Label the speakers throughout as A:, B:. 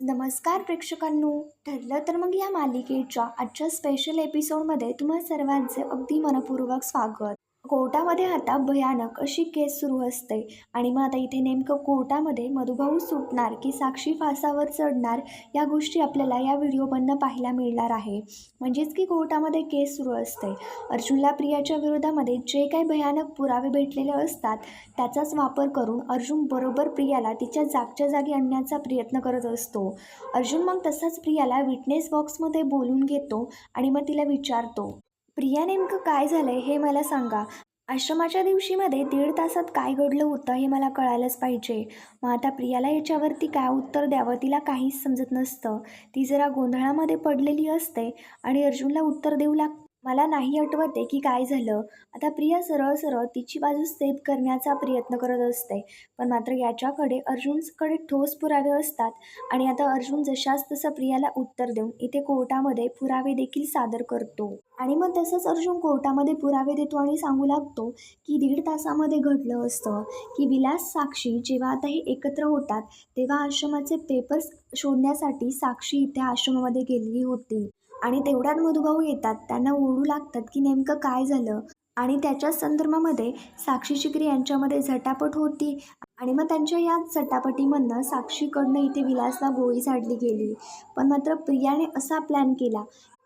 A: नमस्कार प्रेक्षकांनो. ठरलं तर मग या मालिकेच्या आजच्या स्पेशल एपिसोडमध्ये तुम्हा सर्वांचे अगदी मनपूर्वक स्वागत. कोर्टामध्ये आता भयानक अशी केस सुरू असते. आणि मग आता इथे नेमकं कोर्टामध्ये मधुभाऊ सुटणार की साक्षी फासावर चढणार या गोष्टी आपल्याला या व्हिडिओमधनं पाहायला मिळणार आहे. म्हणजेच की कोर्टामध्ये केस सुरू असते. अर्जुनला प्रियाच्या विरोधामध्ये जे काही भयानक पुरावे भेटलेले असतात त्याचाच वापर करून अर्जुन बरोबर प्रियाला तिच्या जागच्या जागी आणण्याचा प्रयत्न करत असतो. अर्जुन मग तसाच प्रियाला विटनेस बॉक्समध्ये बोलून घेतो आणि मग तिला विचारतो प्रिया नेमकं काय झालंय हे मला सांगा. आश्रमाच्या दिवशीमध्ये दीड तासात काय घडलं होतं हे मला कळायलाच पाहिजे. मग आता प्रियाला याच्यावरती काय उत्तर द्यावं तिला काहीच समजत नसतं. ती जरा गोंधळामध्ये पडलेली असते आणि अर्जुनला उत्तर देऊ लाग मला नाही आठवते की काय झालं. आता प्रिया सरळ सरळ तिची बाजू सेफ करण्याचा प्रयत्न करत असते. पण मात्र याच्याकडे अर्जुनकडे ठोस पुरावे असतात. आणि आता अर्जुन जशाच तसं प्रियाला उत्तर देऊन इथे कोर्टामध्ये पुरावे देखील सादर करतो. आणि मग तसंच अर्जुन कोर्टामध्ये पुरावे देतो आणि सांगू लागतो की दीड तासामध्ये घडलं असतं की विलास साक्षी जेव्हा आता हे एकत्र होतात तेव्हा आश्रमाचे पेपर्स शोधण्यासाठी साक्षी इथे आश्रमामध्ये गेलेली होती. आणि तेवढ्यात मधुभाऊ येतात. त्यांना ओढू लागतात की नेमकं काय झालं? आणि त्याच्या संदर्भामध्ये साक्षी शिकरी यांच्यामध्ये झटापट होती. आणि मग त्यांच्या या झटापटीमधनं साक्षीकडनं इथे विलासला गोळी झाडली गेली. पण मात्र प्रियाने असा प्लॅन केला.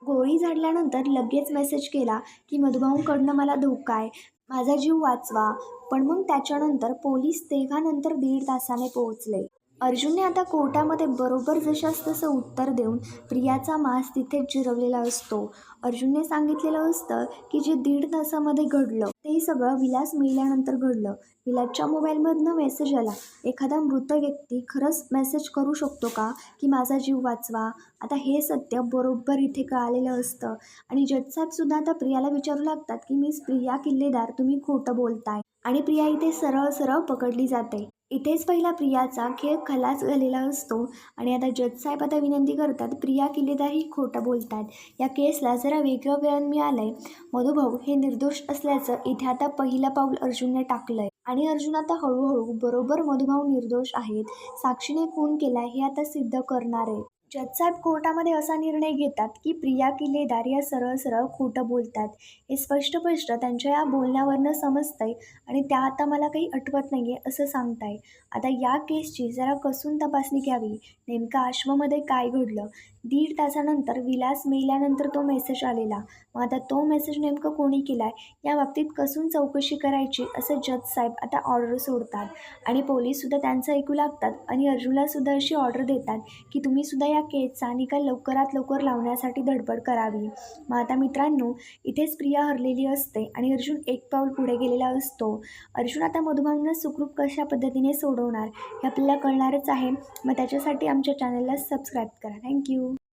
A: गोळी झाडल्यानंतर लगेच मेसेज केला की मधुभाऊंकडनं मला धोका आहे. माझा जीव वाचवा. पण मग त्याच्यानंतर पोलीस तेव्हानंतर दीड तासाने पोहोचले. अर्जुनने आता कोर्टामध्ये बरोबर जशास तसं उत्तर देऊन प्रियाचा मास तिथेच जिरवलेला असतो. अर्जुनने सांगितलेलं असतं की जे दीड तासामध्ये घडलं ते सगळं विलास मिळाल्यानंतर घडलं. विलासच्या मोबाईलमधनं मेसेज आला एखादा मृत व्यक्ती खरंच मेसेज करू शकतो का? की माझा जीव वाचवा? आता हे सत्य बरोबर इथे कळालेलं असतं. आणि जजसाहेबसुद्धा आता प्रियाला विचारू लागतात की मिस प्रिया किल्लेदार तुम्ही खोटं बोलताय. आणि प्रिया इथे सरळ सरळ पकडली जाते. इथेच पहिला प्रियाचा खेळ खलास झालेला असतो आणि आता जजसाहेब आता विनंती करतात प्रिया किल्लेदारही खोटं बोलतात. या केसला जरा वेगळं वेळण मिळालं आहे मधुभाऊ हे निर्दोष असल्याचं इथे आता पहिलं पाऊल अर्जुनने टाकलं आहे आणि अर्जुन आता हळूहळू बरोबर मधुभाऊ निर्दोष आहेत. साक्षीने खून केला हे आता सिद्ध करणार आहे जजसाहेब कोर्टामध्ये असा निर्णय घेतात की प्रिया किल्लेदार या सरळ सरळ खोटं बोलतात. हे स्पष्ट स्पष्ट त्यांच्या या बोलण्यावरनं समजतंय आणि त्या आता मला काही आठवत नाही आहे असं सांगताय. आता या केसची जरा कसून तपासणी घ्यावी. नेमकं आश्रमामध्ये काय घडलं? दीड तासानंतर विलास मेल्यानंतर तो मेसेज आलेला. मग आता तो मेसेज नेमकं कोणी केला आहे या बाबतीत कसून चौकशी करायची? असं जज साहेब आता ऑर्डर सोडतात. आणि पोलीससुद्धा त्यांचं ऐकू लागतात आणि अर्जुनलासुद्धा अशी ऑर्डर देतात की तुम्हीसुद्धा या केसचा निकाल लवकरात लवकर लावण्यासाठी धडपड करावी. मग आता मित्रांनो इथेच प्रिया हरलेली असते आणि अर्जुन एक पाऊल पुढे गेलेला असतो. अर्जुन आता मधुभावना सुखरूप कशा पद्धतीने सोडवणार? हे आपल्याला कळणारच आहे. मग त्याच्यासाठी आमच्या चॅनलला सबस्क्राईब करा. थँक्यू